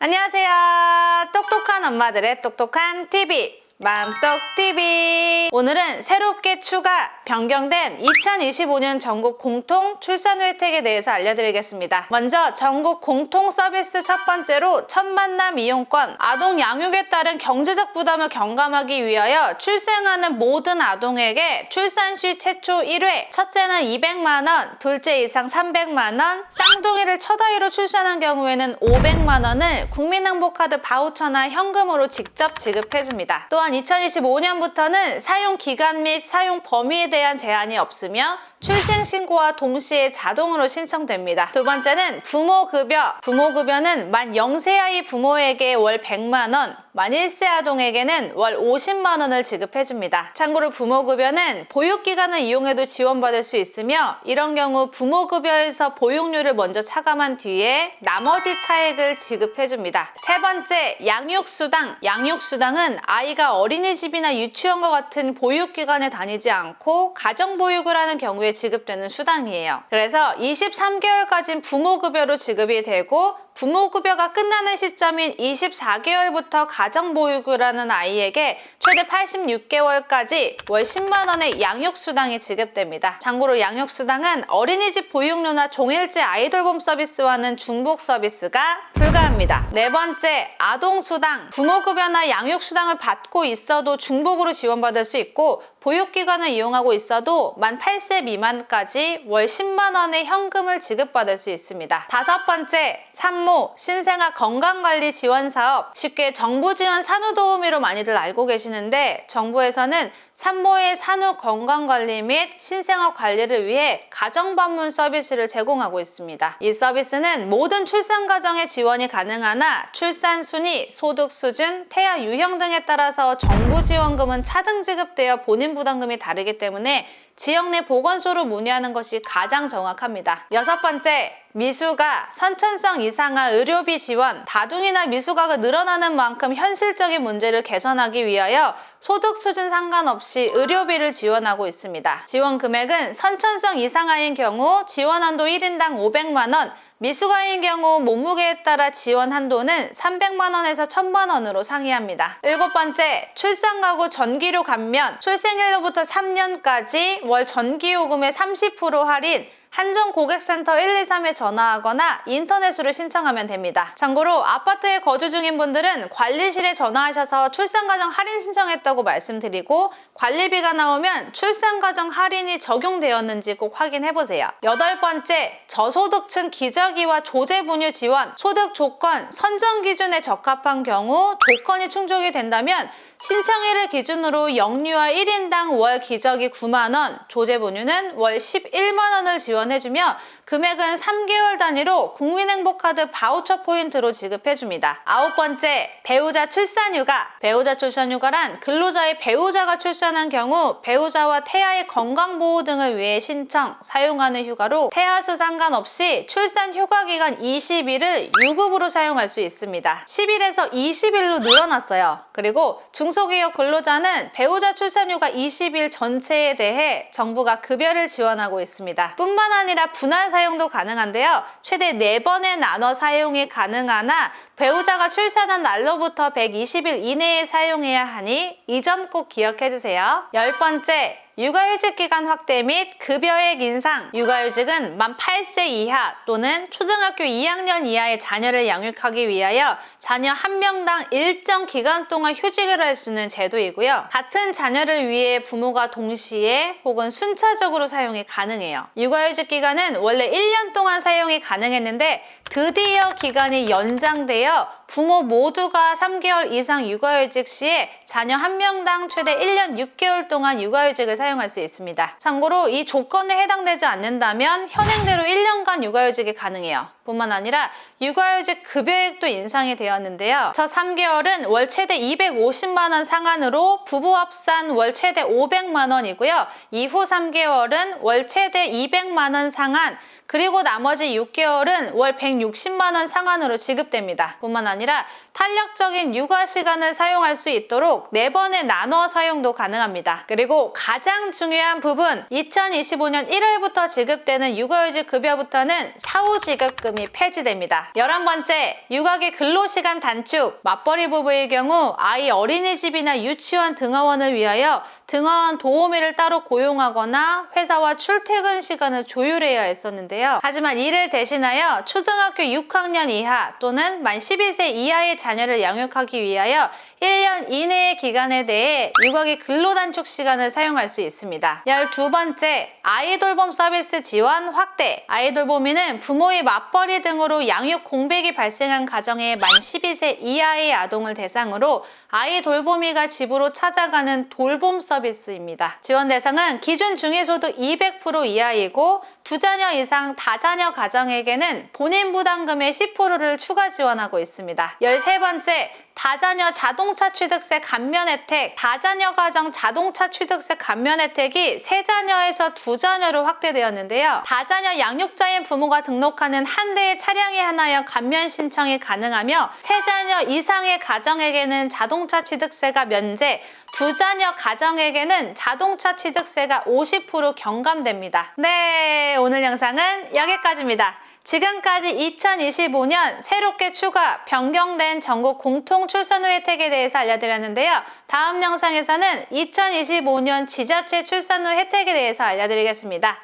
안녕하세요. 똑똑한 엄마들의 똑똑한 TV. 맘똑TV. 오늘은 새롭게 추가, 변경된 2025년 전국 공통 출산 혜택에 대해서 알려드리겠습니다. 먼저 전국 공통 서비스 첫 번째로 첫 만남 이용권, 아동 양육에 따른 경제적 부담을 경감하기 위하여 출생하는 모든 아동에게 출산 시 최초 1회, 첫째는 200만원, 둘째 이상 300만원, 쌍둥이를 첫 아이로 출산한 경우에는 500만원을 국민행복카드 바우처나 현금으로 직접 지급해줍니다. 또한 2025년부터는 사용 기간 및 사용 범위에 대한 제한이 없으며 출생 신고와 동시에 자동으로 신청됩니다. 두 번째는 부모급여. 부모급여는 만 0세 아이 부모에게 월 100만원, 만 1세 아동에게는 월 50만원을 지급해줍니다. 참고로 부모급여는 보육기간을 이용해도 지원받을 수 있으며 이런 경우 부모급여에서 보육료를 먼저 차감한 뒤에 나머지 차액을 지급해줍니다. 세 번째, 양육수당. 양육수당은 아이가 어린이집이나 유치원과 같은 보육기관에 다니지 않고 가정보육을 하는 경우에 지급되는 수당이에요. 그래서 23개월까지는 부모급여로 지급이 되고 부모급여가 끝나는 시점인 24개월부터 가정보육을 하는 아이에게 최대 86개월까지 월 10만원의 양육수당이 지급됩니다. 참고로 양육수당은 어린이집 보육료나 종일제 아이돌봄 서비스와는 중복 서비스가 불가합니다. 네 번째, 아동수당. 부모급여나 양육수당을 받고 있어도 중복으로 지원받을 수 있고 보육기관을 이용하고 있어도 만 8세 미만까지 월 10만원의 현금을 지급받을 수 있습니다. 다섯 번째, 산모, 신생아 건강관리 지원 사업. 쉽게 정부 지원 산후 도우미로 많이들 알고 계시는데 정부에서는 산모의 산후 건강관리 및 신생아 관리를 위해 가정 방문 서비스를 제공하고 있습니다. 이 서비스는 모든 출산 가정에 지원이 가능하나 출산 순위, 소득 수준, 태아 유형 등에 따라서 정부 지원금은 차등 지급되어 본인 부담금이 다르기 때문에 지역 내 보건소로 문의하는 것이 가장 정확합니다. 여섯 번째, 미수가 선천성 이상한 의료비 지원, 다둥이나 미수가가 늘어나는 만큼 현실적인 문제를 개선하기 위하여 소득 수준 상관없이 의료비를 지원하고 있습니다. 지원 금액은 선천성 이상아인 경우 지원 한도 1인당 500만 원, 미수가인 경우 몸무게에 따라 지원 한도는 300만 원에서 1000만 원으로 상이합니다. 일곱 번째, 출산 가구 전기료 감면, 출생일로부터 3년까지 월 전기요금의 30% 할인, 한정 고객센터 123에 전화하거나 인터넷으로 신청하면 됩니다. 참고로 아파트에 거주 중인 분들은 관리실에 전화하셔서 출산가정 할인 신청했다고 말씀드리고 관리비가 나오면 출산가정 할인이 적용되었는지 꼭 확인해보세요. 여덟 번째, 저소득층 기저귀와 조제분유 지원, 소득 조건, 선정 기준에 적합한 경우 조건이 충족이 된다면 신청일을 기준으로 영유아 1인당 월 기저귀 9만원, 조제분유는 월 11만원을 지원해주며 금액은 3개월 단위로 국민행복카드 바우처 포인트로 지급해줍니다. 아홉 번째, 배우자 출산휴가. 배우자 출산휴가란 근로자의 배우자가 출산한 경우 배우자와 태아의 건강보호 등을 위해 신청, 사용하는 휴가로 태아 수 상관없이 출산 휴가 기간 20일을 유급으로 사용할 수 있습니다. 10일에서 20일로 늘어났어요. 그리고 중소 기업 근로자는 배우자 출산휴가 20일 전체에 대해 정부가 급여를 지원하고 있습니다. 뿐만 아니라 분할 사용도 가능한데요. 최대 4번에 나눠 사용이 가능하나 배우자가 출산한 날로부터 120일 이내에 사용해야 하니 이 점 꼭 기억해 주세요. 열 번째, 육아휴직 기간 확대 및 급여액 인상. 육아휴직은 만 8세 이하 또는 초등학교 2학년 이하의 자녀를 양육하기 위하여 자녀 한 명당 일정 기간 동안 휴직을 할 수 있는 제도이고요. 같은 자녀를 위해 부모가 동시에 혹은 순차적으로 사용이 가능해요. 육아휴직 기간은 원래 1년 동안 사용이 가능했는데 드디어 기간이 연장되어 부모 모두가 3개월 이상 육아휴직 시에 자녀 한 명당 최대 1년 6개월 동안 육아휴직을 사용 할 수 있습니다. 참고로 이 조건에 해당되지 않는다면 현행대로 1년간 육아휴직이 가능해요. 뿐만 아니라 육아휴직 급여액도 인상이 되었는데요. 첫 3개월은 월 최대 250만 원 상한으로 부부 합산 월 최대 500만 원이고요. 이후 3개월은 월 최대 200만 원 상한 그리고 나머지 6개월은 월 160만 원 상한으로 지급됩니다. 뿐만 아니라 탄력적인 육아 시간을 사용할 수 있도록 4번에 나눠 사용도 가능합니다. 그리고 가장 중요한 부분 2025년 1월부터 지급되는 육아휴직 급여부터는 사후 지급금이 폐지됩니다. 11번째 육아기 근로시간 단축 맞벌이 부부의 경우 아이 어린이집이나 유치원 등하원을 위하여 등하원 도우미를 따로 고용하거나 회사와 출퇴근 시간을 조율해야 했었는데 요. 하지만 이를 대신하여 초등학교 6학년 이하 또는 만 12세 이하의 자녀를 양육하기 위하여 1년 이내의 기간에 대해 육아기 근로단축 시간을 사용할 수 있습니다. 12번째, 아이돌봄 서비스 지원 확대. 아이돌봄이는 부모의 맞벌이 등으로 양육 공백이 발생한 가정의 만 12세 이하의 아동을 대상으로 아이 돌보미가 집으로 찾아가는 돌봄 서비스입니다. 지원 대상은 기준 중위소득 200% 이하이고 두 자녀 이상 다자녀 가정에게는 본인 부담금의 10%를 추가 지원하고 있습니다. 13번째, 다자녀 자동차 취득세 감면 혜택, 다자녀 가정 자동차 취득세 감면 혜택이 세 자녀에서 두 자녀로 확대되었는데요. 다자녀 양육자인 부모가 등록하는 한 대의 차량에 하나여 감면 신청이 가능하며 세 자녀 이상의 가정에게는 자동차 취득세가 면제, 두 자녀 가정에게는 자동차 취득세가 50% 경감됩니다. 네, 오늘 영상은 여기까지입니다. 지금까지 2025년 새롭게 추가 변경된 전국 공통 출산후 혜택에 대해서 알려드렸는데요. 다음 영상에서는 2025년 지자체 출산후 혜택에 대해서 알려드리겠습니다.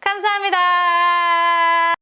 감사합니다.